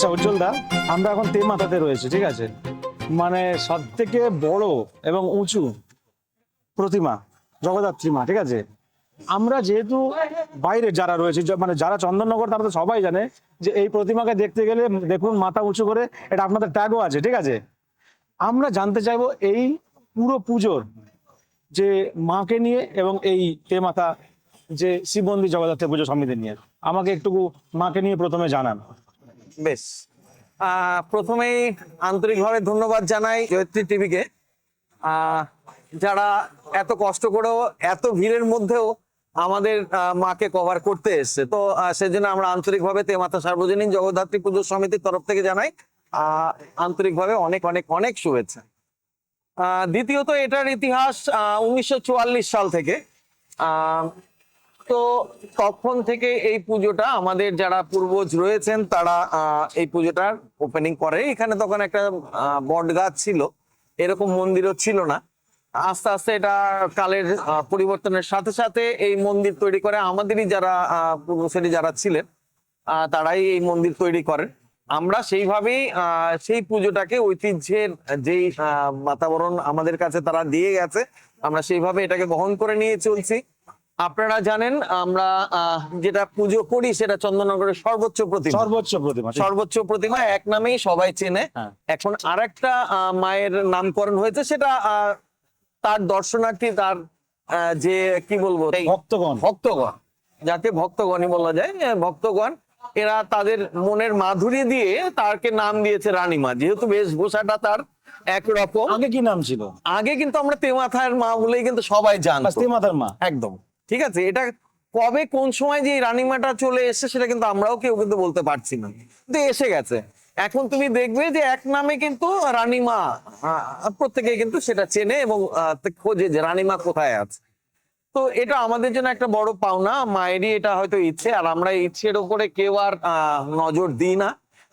আচ্ছা উজ্জ্বল দা, আমরা এখন তে মাথাতে রয়েছে, ঠিক আছে? মানে সব থেকে বড় এবং উঁচু প্রতিমা, জগদ্ধাত্রী মা, ঠিক আছে? আমরা যেহেতু বাইরে যারা রয়েছে মানে যারা চন্দননগর, তারা তো সবাই জানে যে এই প্রতিমাকে দেখতে গেলে দেখুন মাথা উঁচু করে, এটা আপনাদের ট্যাগও আছে, ঠিক আছে? আমরা জানতে চাইব এই পুরো পুজোর যে মাকে নিয়ে এবং এই তে মাতা, যে শিব মন্দির জগদ্ধাত্রী পুজো সমিতি নিয়ে। আমাকে একটু মাকে নিয়ে প্রথমে জানান। বেশ। প্রথমেই আন্তরিকভাবে ধন্যবাদ জানাই জয়ত্রী টিভিকে। যারা এত কষ্ট করেও, এত ভিড়ের মধ্যেও আমাদের মাকে কভার করতে এসছে। তো সেজন্য আমরা আন্তরিকভাবে তেমাতা সার্বজনীন জগদ্ধাত্রী পুজো সমিতির তরফ থেকে জানাই আন্তরিকভাবে অনেক অনেক অনেক শুভেচ্ছা। দ্বিতীয়ত এটার ইতিহাস উনিশশো চুয়াল্লিশ সাল থেকে। তো তখন থেকে এই পুজোটা আমাদের যারা পূর্বজ রয়েছেন, তারা এই পুজোটার ওপেনিং করে। এখানে তখন একটা বট গাছ ছিল। এরকম মন্দিরও ছিল না। আস্তে আস্তে এটা কালের পরিবর্তনের সাথে সাথে এই মন্দির তৈরি করে। আমাদেরই যারা পূর্বসূরি যারা ছিলেন তারাই এই মন্দির তৈরি করেন। আমরা সেইভাবেই সেই পুজোটাকে ঐতিহ্যের যেই বাতাবরণ আমাদের কাছে তারা দিয়ে গেছে, আমরা সেইভাবে এটাকে বহন করে নিয়ে চলছি। আপনারা জানেন আমরা আহ, যেটা পুজো করি সেটা চন্দননগরের সর্বোচ্চ প্রতিমা। সর্বোচ্চ প্রতিমা সর্বোচ্চ প্রতিমা এক নামেই সবাই চেনে। হ্যাঁ। এখন আরেকটা আহ, মায়ের নামকরণ হয়েছে সেটা আহ, তার দর্শনার্থী তার যে কি বলব ভক্তগণ। ভক্তগণ যাকে ভক্তগণই বলা যায় ভক্তগণ এরা তাদের মনের মাধুরী দিয়ে তারকে নাম দিয়েছে রানীমা। যেহেতু বেশভূষাটা তার একরকম। আগে কি নাম ছিল? আগে কিন্তু আমরা তেমাথার মা বলেই কিন্তু সবাই বাস জানতো। তে মাতার মা? একদম। ঠিক আছে? এটা কবে কোন সময় যে এই রানীমাটা চলে এসেছে সেটা কিন্তু আমরাও কেউ কিন্তু বলতে পারছি না। কিন্তু এসে গেছে। এখন তুমি দেখবে যে এক নামে কিন্তু রানীমা প্রত্যেকে কিন্তু সেটা চেনে এবং খোঁজে যে রানীমা কোথায় আছে। তো এটা আমাদের জন্য একটা বড় পাওনা। মায়েরই এটা হয়তো ইচ্ছে, আর আমরা ইচ্ছের ওপরে কেউ আর নজর দিই না।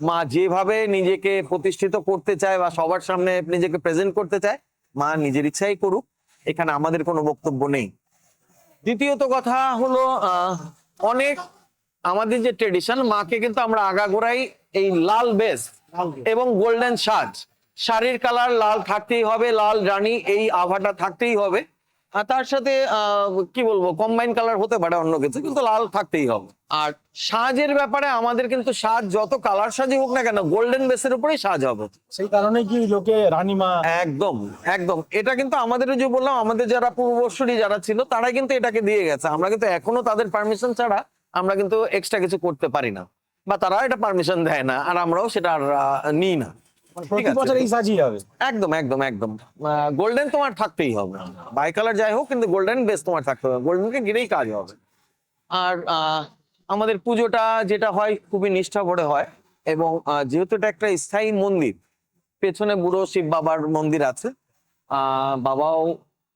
মা যেভাবে নিজেকে প্রতিষ্ঠিত করতে চায় বা সবার সামনে নিজেকে প্রেজেন্ট করতে চায়, মা নিজের ইচ্ছাই করুক। এখানে আমাদের কোনো বক্তব্য নেই। দ্বিতীয়ত কথা হলো আহ, অনেক আমাদের যে ট্রেডিশন মাকে কিন্তু আমরা আগাগোড়াই এই লাল বেস এবং গোল্ডেন সাজ শাড়ির কালার লাল থাকতেই হবে লাল রানী এই আভাটা থাকতেই হবে। তার সাথে কি বলব কম্বাইন কালার হতে পারে অন্য কিছু কিন্তু লাল থাকতেই হবে। আর সাজের ব্যাপারে আমাদের কিন্তু সাজ যত কালার সাজই হোক না কেন গোল্ডেন বেসের উপরেই সাজ হবে। সেই কারণে কি লোকে রানীমা একদম একদম। এটা কিন্তু আমাদের যে বললাম আমাদের যারা পূর্ববর্ষী যারা ছিল তারা কিন্তু এটাকে দিয়ে গেছে। আমরা কিন্তু এখনও তাদের পারমিশন ছাড়া আমরা কিন্তু এক্সট্রা কিছু করতে পারি না। বা তারা এটা পারমিশন দেয় না আর আমরাও সেটা আর নিই না। প্রতি বছর এই সাজিয়ে হবে। একদম একদম একদম। গোল্ডেন তোমার থাকতেই হবে। বাই কালার যাই হোক কিন্তু গোল্ডেন বেস তোমার থাকতে হবে। গোল্ডেনকে ঘিরেই কাজ হবে। আর আমাদের পুজোটা যেটা হয় খুবই নিষ্ঠা ভরে হয়। এবং যেহেতু এটা একটা স্থায়ী মন্দির পেছনে বুড়ো শিব বাবার মন্দির আছে। আহ, বাবাও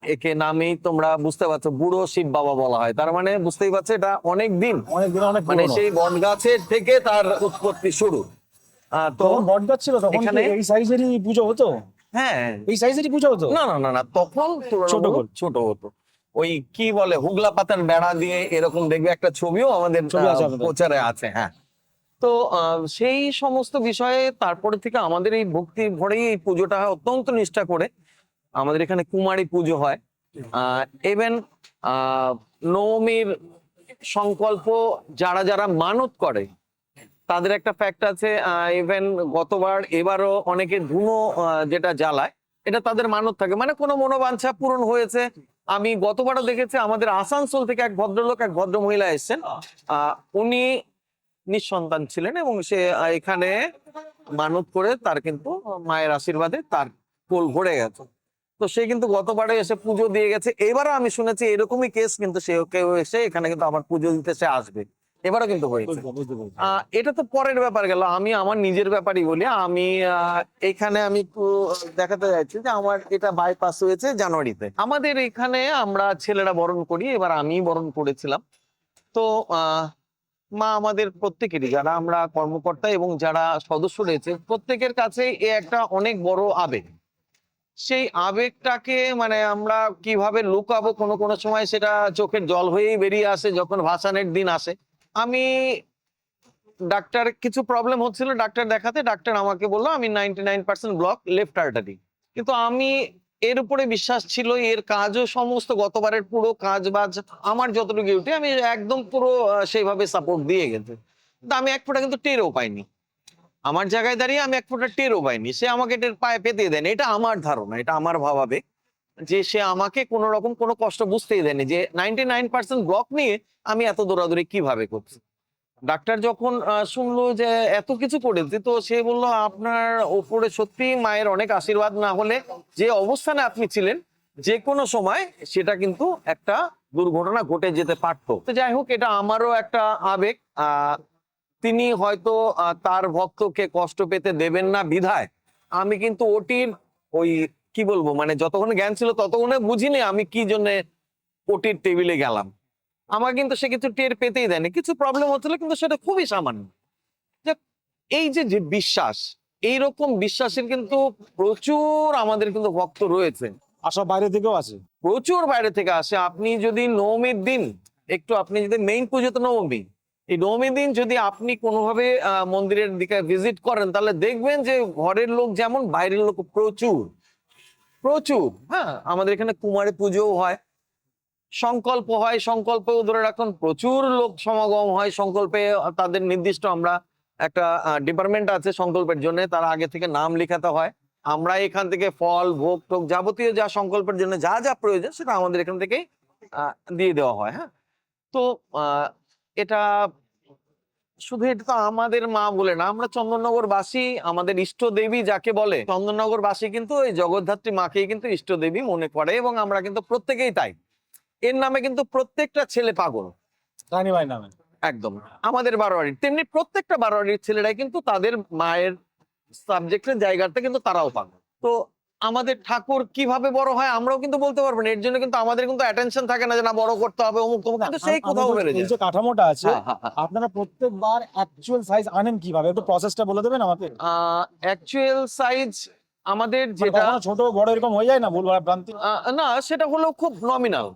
একে নামেই তোমরা বুঝতে পারছ বুড়ো শিব বাবা বলা হয়। তার মানে বুঝতেই পারছ এটা অনেক দিন অনেক দিন অনেক মানে সেই বট গাছের থেকে তার উৎপত্তি শুরু। তখন বট গাছ ছিল তখন এখানে- এই সাইজেরই পুজো হতো? হ্যাঁ। এই সাইজেরই পুজো হতো? না না না না তখন ছোট ছোট হতো। ওই কি বলে হুগলা পাতার বেড়া দিয়ে এরকম দেখবে একটা ছবিও আমাদের। প্রচারে আছে হ্যাঁ। তো সেই সমস্ত বিষয়ে তারপরে থেকে আমাদের এই ভক্তি ভরেই এই পুজোটা হয় অত্যন্ত নিষ্ঠা করে আমাদের এখানে কুমারী পুজো হয়। ইভেন নবমীর সংকল্প যারা যারা মানত করে তাদের একটা ফ্যাক্ট আছে ইভেন গতবার এবারও অনেকে ধুনো যেটা জ্বালায়, এটা তাদের মানত থাকে। মানে কোনো মনোবাঞ্ছা পূরণ হয়েছে। আমি গতবারও দেখেছি, আমাদের আসানসোল থেকে এক ভদ্রলোক, এক ভদ্র মহিলা এসেছেন উনি নিঃসন্তান ছিলেন এবং সে এখানে মানত করে তার কিন্তু মায়ের আশীর্বাদে তার কোল ভরে গেছে। তো সে কিন্তু গতবারে এসে পুজো দিয়ে গেছে। এবারও আমি শুনেছি, এরকমই কেস কিন্তু সে, কেউ এসে এখানে কিন্তু আমার পুজো দিতে, সে আসবে। এবারও কিন্তু হয়েছে। এটা তো পরের ব্যাপার গেল। আমি আমার নিজের ব্যাপারই বলি। আমি এখানে আমি একটু দেখাতে যাচ্ছি যে আমার এটা বাইপাস হয়েছে জানুয়ারিতে। আমাদের এখানে আমরা ছেলেরা বরণ করি এবার আমি বরণ করেছিলাম। তো মা আমাদের প্রত্যেকেরই যারা আমরা কর্মকর্তা এবং যারা সদস্য রয়েছে প্রত্যেকের কাছে এ একটা অনেক বড় আবেগ। সেই আবেগটাকে মানে আমরা কীভাবে লুকাবো কোনো কোনো সময় সেটা চোখের জল হয়েই বেরিয়ে আসে যখন ভাসানের দিন আসে। আমি ডাক্তার, কিছু প্রবলেম হচ্ছিল ডাক্তার দেখাতে, ডাক্তার আমাকে বলল, আমি ninety nine percent block left artery কিন্তু আমি এর উপরে বিশ্বাস ছিল এর কাজও সমস্ত গতবারের পুরো কাজ বাজ, আমার যতটুকু ডিউটি আমি একদম পুরো সেইভাবে সাপোর্ট দিয়ে গেছে। কিন্তু আমি এক ফোঁটা কিন্তু টেরও পাইনি। আমার জায়গায় দাঁড়িয়ে আমি এক ফোঁটা টেরও পাইনি। সে আমাকে টের পায়ে, পেতে দেয়নি। এটা আমার ধারণা, এটা আমার ভাবাবে। যে সে আমাকে কোনো রকম কোনো কষ্ট বুঝতেই দেয়নি যে নাইনটি নাইন পার্সেন্ট ব্লক নিয়ে আমি এত দৌড়াদৌড়ি কীভাবে করছি। ডাক্তার যখন শুনলো যে এত কিছু করেছি তো সে বলল, আপনার ওপরে সত্যি মায়ের অনেক আশীর্বাদ না হলে যে অবস্থানে আপনি ছিলেন, যে কোনো সময় সেটা কিন্তু একটা দুর্ঘটনা ঘটে যেতে পারতো। তো যাই হোক, এটা আমারও একটা আবেগ। তিনি হয়তো তার ভক্তকে কষ্ট পেতে দেবেন না বিধায়। আমি কিন্তু ওটির ওই কি বলব? মানে যতক্ষণ জ্ঞান ছিল ততক্ষণে বুঝিনি আমি কি জন্য ওটির টেবিলে গেলাম। আমার কিন্তু সে কিছু টের পেতেই দেয়নি। কিছু প্রবলেম হচ্ছিল কিন্তু সেটা খুবই সামান্য। এই যে যে বিশ্বাস এইরকম বিশ্বাসের কিন্তু প্রচুর আমাদের কিন্তু ভক্ত রয়েছে। আর সব বাইরে থেকেও আছে? প্রচুর বাইরে থেকে আসে। আপনি যদি নবমীর দিন একটু আপনি যদি মেইন পুজো তো নবমী এই নবমীর দিন যদি আপনি কোনোভাবে আহ, মন্দিরের দিকে ভিজিট করেন তাহলে দেখবেন যে ঘরের লোক যেমন বাইরের লোক প্রচুর। প্রচুর। হ্যাঁ। আমাদের এখানে কুমারী পুজোও হয়। সংকল্প হয় সংকল্পেও ধরে রাখুন প্রচুর লোক সমাগম হয় সংকল্পে। তাদের নির্দিষ্ট আমরা একটা ডিপার্টমেন্ট আছে সংকল্পের জন্য তারা আগে থেকে নাম লেখাতে হয়। আমরা এখান থেকে ফল ভোগ টোক যাবতীয় যা সংকল্পের জন্য যা যা প্রয়োজন সেটা আমাদের এখান থেকেই আহ, দিয়ে দেওয়া হয় হ্যাঁ। তো আহ, এটা শুধু এটা তো আমাদের মা বলে না আমরা চন্দননগর বাসী আমাদের ইষ্ট দেবী যাকে বলে চন্দননগর বাসী কিন্তু এই জগদ্ধাত্রী মাকেই কিন্তু ইষ্ট দেবী মনে করে এবং আমরা কিন্তু প্রত্যেকেই তাই। এর নামে কিন্তু প্রত্যেকটা ছেলে পাগল। রানী ভাই নামে। একদম। আমাদের বারোয়ারির তেমনি প্রত্যেকটা বারোয়ারির ছেলেরাই কিন্তু তাদের মায়ের সাবজেক্টের জায়গাতে কিন্তু তারাও পাগল। তো আমাদের ঠাকুর কীভাবে বড় হয় আমরাও কিন্তু বলতে পারব না। এর জন্য কিন্তু আমাদের কিন্তু অ্যাটেনশন থাকে না যে না বড় করতে হবে অমুক তমুক। কিন্তু সেই কোথাও বেড়ে যায়। যে কাঠামোটা আছে হ্যাঁ, হ্যাঁ, হ্যাঁ। আপনারা প্রত্যেকবার অ্যাকচুয়াল সাইজ আনেন কীভাবে? একটু প্রসেসটা বলে দেবেন আমাকে। অ্যাকচুয়াল সাইজ আমাদের মানে যেটা ছোট বড় এরকম হয়ে যায় না ভুল ভ্রান্তি? না সেটা হলো খুব নমিনাল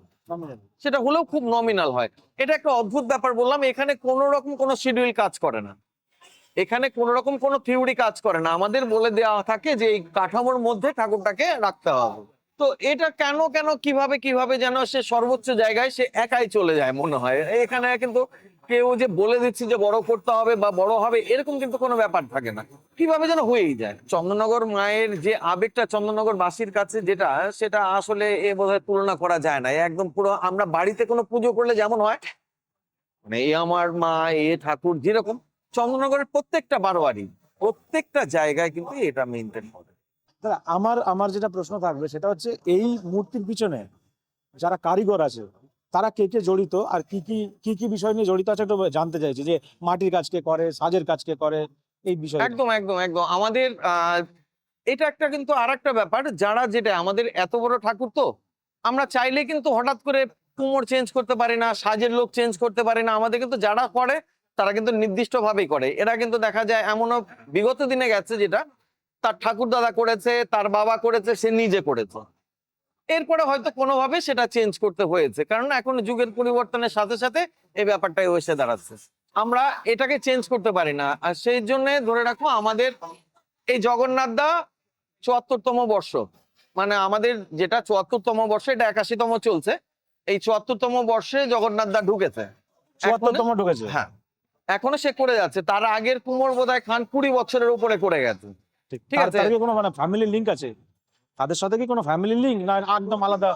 সেটা হলেও খুব নমিনাল হয়। এটা একটা অদ্ভুত ব্যাপার বললাম এখানে কোন রকম কোনো শিডিউল কাজ করে না। এখানে কোন রকম কোনো থিওরি কাজ করে না। আমাদের বলে দেওয়া থাকে যে এই কাঠামোর মধ্যে ঠাকুরটাকে রাখতে হবে। তো এটা কেন কেন, কীভাবে কীভাবে যেন সে সর্বোচ্চ জায়গায় সে একাই চলে যায় মনে হয়। এখানে কিন্তু কেউ যে বলে দিচ্ছি যে বড় করতে হবে বা বড় হবে, এরকম কিন্তু কোনো ব্যাপার থাকে না। কীভাবে যেন হয়েই যায়। চন্দননগর মায়ের যে আবেগটা চন্দননগর বাসীর কাছে যেটা, সেটা আসলে এ বোধহয় তুলনা করা যায় না। একদম পুরো আমরা বাড়িতে কোনো পুজো করলে যেমন হয় মানে এ আমার মা, এ ঠাকুর যেরকম চন্দননগরের প্রত্যেকটা বারোয়ারি প্রত্যেকটা জায়গায় কিন্তু এটা মেনটেন করে দাদা আমার আমার যেটা প্রশ্ন থাকবে সেটা হচ্ছে এই মূর্তির পিছনে যারা কারিগর আছে তারা কে কে জড়িত আর কি কি কি কি বিষয় নিয়ে জড়িত আছে একটু জানতে চাইছি যে মাটির কাজ কে করে সাজের কাজ কে করে এই বিষয় একদম একদম একদম। আমাদের আহ, এটা একটা কিন্তু আর একটা ব্যাপার যারা যেটা আমাদের এত বড় ঠাকুর তো আমরা চাইলে কিন্তু হঠাৎ করে কুমোর চেঞ্জ করতে পারি না সাজের লোক চেঞ্জ করতে পারি না। আমাদের কিন্তু যারা করে তারা কিন্তু নির্দিষ্ট ভাবেই করে। এরা কিন্তু দেখা যায় এমনও বিগত দিনে গেছে যেটা তার ঠাকুর দাদা করেছে তার বাবা করেছে সে নিজে করেছে। এরপরে হয়তো কোনোভাবে সেটা চেঞ্জ করতে হয়েছে। কারণ এখন যুগের পরিবর্তনের সাথে সাথে এই ব্যাপারটাই এসে দাঁড়াচ্ছে। আমরা এটাকে চেঞ্জ করতে পারি না। আর সেই জন্য ধরে রাখো আমাদের এই জগন্নাথ দা চুয়াত্তরতম বর্ষ। মানে আমাদের যেটা চুয়াত্তরতম বর্ষে এটা একাশিতম চলছে। এই চুয়াত্তরতম বর্ষে জগন্নাথ দা ঢুকেছে। চুয়াত্তরতম ঢুকেছে? হ্যাঁ। এখনও সে করে যাচ্ছে। তার আগের কুমোর বোধহয় খান কুড়ি বছরের উপরে করে গেছে। ঠিক। আছে। তার কি কোনো মানে ফ্যামিলি লিংক আছে? তাদের সাথে কি কোনো ফ্যামিলি লিংক না একদম আলাদা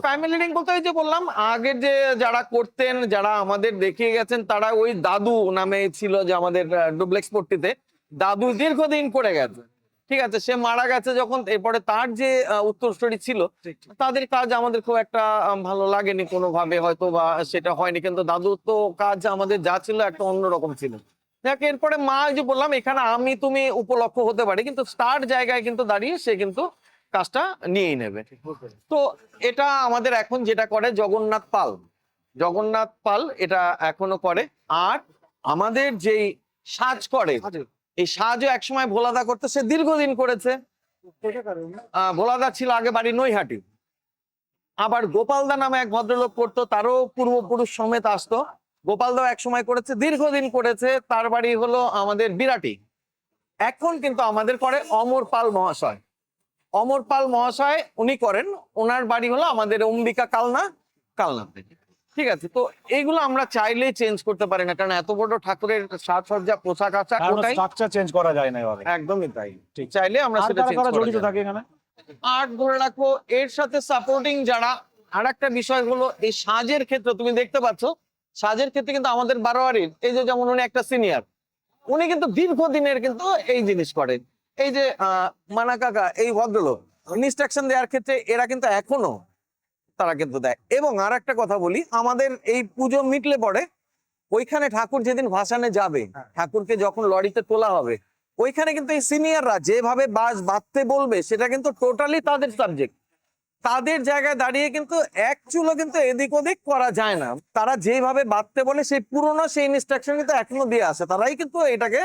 ফ্যামিলি লিঙ্ক বলতে ওই যে বললাম আগের যে যারা করতেন যারা আমাদের দেখিয়ে গেছেন তারা ওই দাদু নামে ছিল যে আমাদের ডুপ্লেক্স পট্টিতে। দাদু দীর্ঘদিন করে গেছে। ঠিক আছে সে মারা গেছে যখন এরপরে তার যে উত্তরসূরি ছিল তাদের কাজ আমাদের খুব একটা ভালো লাগেনি কোনোভাবে হয়তো বা সেটা হয়নি কিন্তু দাদুর তো কাজ আমাদের যা ছিল একটা অন্যরকম ছিল। যাক এরপরে মা যে বললাম এখানে আমি তুমি উপলক্ষ হতে পারি কিন্তু স্টার্ট জায়গায় কিন্তু দাঁড়িয়ে সে কিন্তু কাজটা নিয়েই নেবে। তো এটা আমাদের এখন যেটা করে জগন্নাথ পাল। জগন্নাথ পাল এটা এখনও করে। আর আমাদের যেই সাজ করে এই সাজও একসময় ভোলাদা করতে, সে দীর্ঘদিন করেছে। ভোলাদা ছিল আগে বাড়ি নৈহাটি। আবার গোপালদা নামে এক ভদ্রলোক করতো, তারও পূর্বপুরুষ সমেত আসতো। গোপাল দাও এক সময় করেছে, দীর্ঘদিন করেছে। তার বাড়ি হলো আমাদের বিরাটি। এখন কিন্তু আমাদের করে অমর পাল মহাশয়। অমর পাল মহাশয় উনি করেন, ওনার বাড়ি হলো আমাদের অম্বিকা কালনা কালনাতে ঠিক আছে তো এইগুলো আমরা চাইলে চেঞ্জ করতে পারি না কারণ এত বড় ঠাকুরের সাজসজ্জা পোশাক আশাক ওটাই স্ট্রাকচার চেঞ্জ করা যায় না এভাবে। একদমই তাই। ঠিক। চাইলে আমরা সেটা চেঞ্জ করা জড়িত থাকে এখানে? আর্ট ধরে রাখো এর সাথে সাপোর্টিং যারা আর একটা বিষয় হলো এই সাজের ক্ষেত্রে তুমি দেখতে পাচ্ছ সাজের ক্ষেত্রে কিন্তু আমাদের বারোয়ারির এই যে যেমন উনি একটা সিনিয়র উনি কিন্তু দীর্ঘদিনের কিন্তু এই জিনিস করেন। এই যে মানা কাকা এই ভদ্রলোক ইনস্ট্রাকশন দেওয়ার ক্ষেত্রে এরা কিন্তু এখনও তারা কিন্তু দেয়। এবং আর একটা কথা বলি আমাদের এই পুজো মিটলে পরে ওইখানে ঠাকুর যেদিন ভাসানে যাবে ঠাকুরকে যখন লরিতে তোলা হবে ওইখানে কিন্তু এই সিনিয়ররা যেভাবে বাস বাঁধতে বলবে সেটা কিন্তু টোটালি তাদের সাবজেক্ট তাদের জায়গায় দাঁড়িয়ে কিন্তু এক চুলো কিন্তু এদিক ওদিক করা যায় না। তারা যেভাবে বাঁধতে বলে সেই পুরোনো সেই ইনস্ট্রাকশন কিন্তু এখনও দিয়ে আসে তারাই কিন্তু এটাকে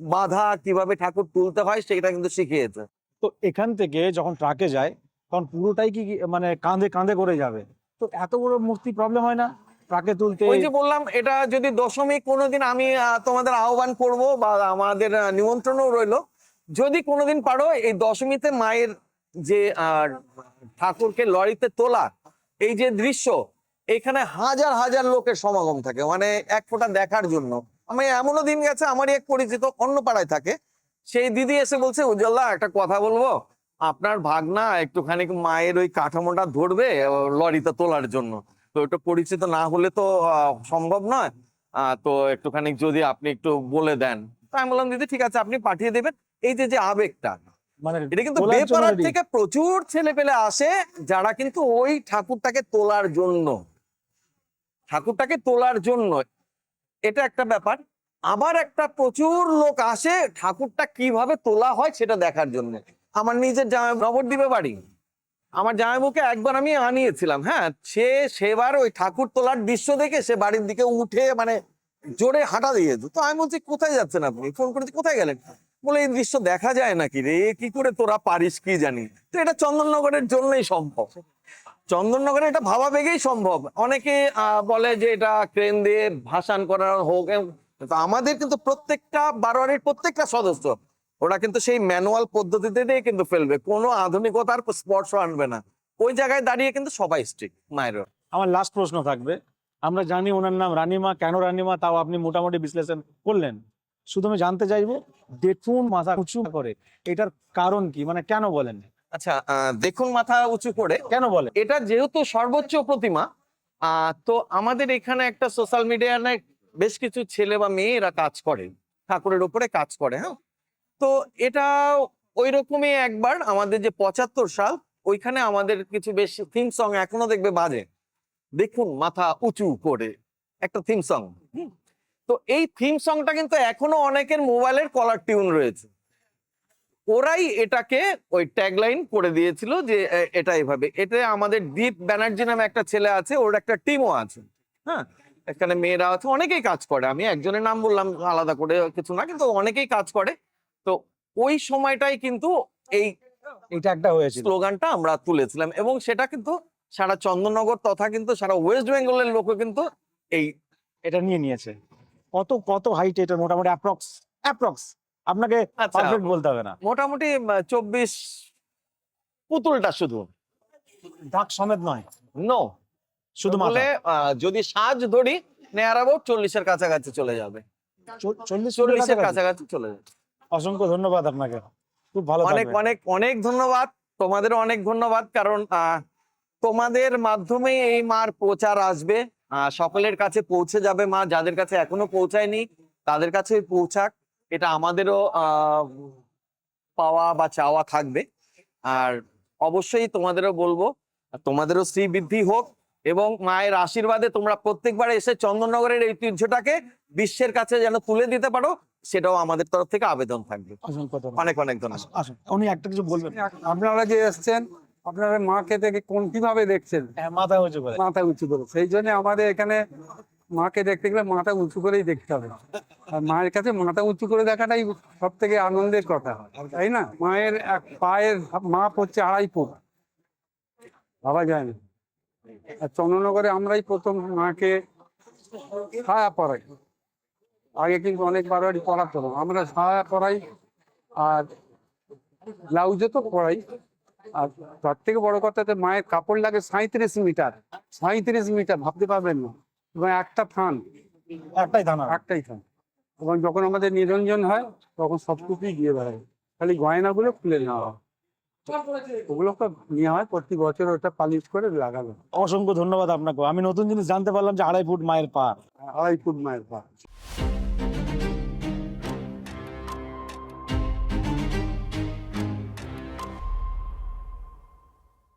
বাধা কীভাবে ঠাকুর তুলতে হয় সেটা কিন্তু শিখিয়েছে। তো এখান থেকে যখন ট্রাকে যায় তখন পুরোটাই কি মানে কাঁধে কাঁধে করে যাবে। তো এত বড় মূর্তি প্রবলেম হয় না ট্রাকে তুলতে। ওই যে বললাম, এটা যদি দশমী কোনোদিন আমি তোমাদের আহ্বান করব বা আমাদের নিমন্ত্রণও রইল। যদি কোনোদিন পারো, এই দশমীতে মায়ের যে ঠাকুরকে লরিতে তোলা, এই যে দৃশ্য, এখানে হাজার হাজার লোকের সমাগম থাকে। মানে এক ফোঁটা দেখার জন্য। আমি এমনও দিন গেছে, আমারই এক পরিচিত অন্য পাড়ায় থাকে। সেই দিদি এসে বলছে উজ্জ্বলদা একটা কথা বলব? আপনার ভাগনা একটুখানি মায়ের ওই কাঠামোটা ধরবে লরিতে তোলার জন্য। তো ওটা পরিচিত না হলে তো সম্ভব নয়। আহ, তো একটুখানি যদি আপনি একটু বলে দেন। তো আমি বললাম দিদি ঠিক আছে আপনি পাঠিয়ে দেবেন। এই যে যে আবেগটা মানে এটা কিন্তু বেপাড়ার থেকে প্রচুর ছেলে পেলে আসে যারা কিন্তু ওই ঠাকুরটাকে তোলার জন্য। ঠাকুরটাকে তোলার জন্য। এটা একটা ব্যাপার। আবার একটা প্রচুর লোক আসে ঠাকুরটা কীভাবে তোলা হয় সেটা দেখার জন্য। আমার নিজের জামাই নবদ্বীপে বাড়ি। আমার জামাইবুকে একবার আমি আনিয়েছিলাম হ্যাঁ? সে সেবার ওই ঠাকুর তোলার দৃশ্য দেখে সে বাড়ির দিকে উঠে মানে জোরে হাঁটা দিয়েছে তো আমি বলছি, কোথায় যাচ্ছেন আপনি? ফোন করেছি, কোথায় গেলেন? বলে, এই দৃশ্য দেখা যায় নাকি রে? কি করে তোরা পারিস কি জানি? তো এটা চন্দননগরের জন্যই সম্ভব। চন্দননগরে এটা ভাবা বেগেই সম্ভব। অনেকে বলে যে এটা ক্রেন দিয়ে ভাসান করা হোক আমাদের কিন্তু প্রত্যেকটা বারোয়ারির প্রত্যেকটা সদস্য ওরা কিন্তু সেই ম্যানুয়াল পদ্ধতিতে দিয়ে কিন্তু ফেলবে। কোনো আধুনিকতার স্পর্শ আনবে না। ওই জায়গায় দাঁড়িয়ে কিন্তু সবাই স্ট্রিক মায়ের। আমার লাস্ট প্রশ্ন থাকবে। আমরা জানি ওনার নাম রানিমা। কেন রানিমা? তাও আপনি মোটামুটি বিশ্লেষণ করলেন। শুধু আমি জানতে চাইব দেখুন মাথা উঁচু করে। এটার কারণ কি? মানে কেন বলেন? আচ্ছা দেখুন মাথা উঁচু করে। কেন বলে এটা যেহেতু সর্বোচ্চ প্রতিমা আহ, তো আমাদের এখানে একটা সোশ্যাল মিডিয়ায় বেশ কিছু ছেলে বা মেয়ে এরা কাজ করে। ঠাকুরের উপরে কাজ করে হ্যাঁ? তো এটা ওই রকমই একবার আমাদের যে পঁচাত্তর সাল, ওইখানে আমাদের কিছু বেশ থিম সং এখনও দেখবে বাজে। দেখুন মাথা উঁচু করে, একটা থিম সং তো এই থিম সংটা কিন্তু এখনও অনেকের মোবাইলের কলার টিউন রয়েছে। ওরাই এটাকে ওই ট্যাগলাইন করে দিয়েছিল যে এটা এভাবে। এটা আমাদের দীপ ব্যানার্জি নামে একটা ছেলে আছে, ওর একটা টিমও আছে। হ্যাঁ? এখানে মেয়েরা আছে, অনেকেই কাজ করে। আমি একজনের নাম বললাম, আলাদা করে কিছু না, কিন্তু অনেকেই কাজ করে। তো ওই সময়টাই কিন্তু এই এটা একটা হয়েছিল। স্লোগানটা আমরা তুলেছিলাম এবং সেটা কিন্তু সারা চন্দননগর তথা কিন্তু সারা ওয়েস্ট বেঙ্গলের লোক কিন্তু এই এটা নিয়ে নিয়েছে। কত কত হাইট এটা মোটামুটি অ্যাপ্রক্স অ্যাপ্রক্স আপনাকে আচ্ছা পারফেক্ট বলতে হবে না। মোটামুটি চব্বিশ পুতুলটা শুধু। দাগ সমেত নয়। নো শুধু বলে আহ, যদি সাজ ধরি নেয়ার অ্যাবাউট চল্লিশের কাছাকাছি চলে যাবে। চল- চল্লিশ চল্লিশের? কাছাকাছি চলে যাবে। অসংখ্য ধন্যবাদ আপনাকে। খুব ভালো অনেক অনেক অনেক ধন্যবাদ। তোমাদেরও অনেক ধন্যবাদ কারণ তোমাদের মাধ্যমে এই মার প্রচার আসবে। সকলের কাছে পৌঁছে যাবে মা যাদের কাছে এখনও পৌঁছায়নি তাদের কাছে পৌঁছাক। এটা আমাদেরও পাওয়া বা চাওয়া থাকবে। আর অবশ্যই তোমাদেরও বলব তোমাদেরও শ্রীবৃদ্ধি হোক এবং মায়ের আশীর্বাদে তোমরা প্রত্যেকবার এসে চন্দননগরের এই ঐতিহ্যটাকে বিশ্বের কাছে যেন তুলে দিতে পারো। সেটাও আমাদের তরফ থেকে আবেদন থাকবে। অনেক অনেক ধন্যবাদ। উনি একটা কিছু বলবেন। আপনারা যে এসছেন আপনারা মাকে দেখে কোন কীভাবে দেখছেন? হ্যাঁ, মাথা উঁচু করে। মাথা উঁচু করে। সেই জন্য আমাদের এখানে মাকে দেখতে গেলে মাথা উঁচু করেই দেখতে হবে। আর মায়ের কাছে মাথা উঁচু করে দেখাটাই সব থেকে আনন্দের কথা। তাই না? মায়ের এক পায়ের মাপ হচ্ছে আড়াই ফুট। ভাবা যায় না। আর চন্দ্রনগরে আমরাই প্রথম মাকে ছায়া পরাই। আগে কিন্তু অনেক বারোয়ারি পড়াতো না আমরা সারা পরাই আর ব্লাউজও তো পরাই আর তার থেকে বড় কথা যে মায়ের কাপড় লাগে সাঁত্রিশ মিটার। সাঁত্রিশ মিটার ভাবতে পারবেন না। এবং একটা থান। একটাই থানা একটাই থান। এবং যখন আমাদের নিরঞ্জন হয় তখন সবটুকুই দিয়ে বেড়ায়। খালি গয়নাগুলো খুলে নেওয়া হয়। ওগুলো তো নেওয়া হয় প্রতি বছর ওটা পালিশ করে লাগানো অসংখ্য ধন্যবাদ আপনাকে। আমি নতুন জিনিস জানতে পারলাম যে আড়াই ফুট মায়ের পা। আড়াই ফুট মায়ের পা।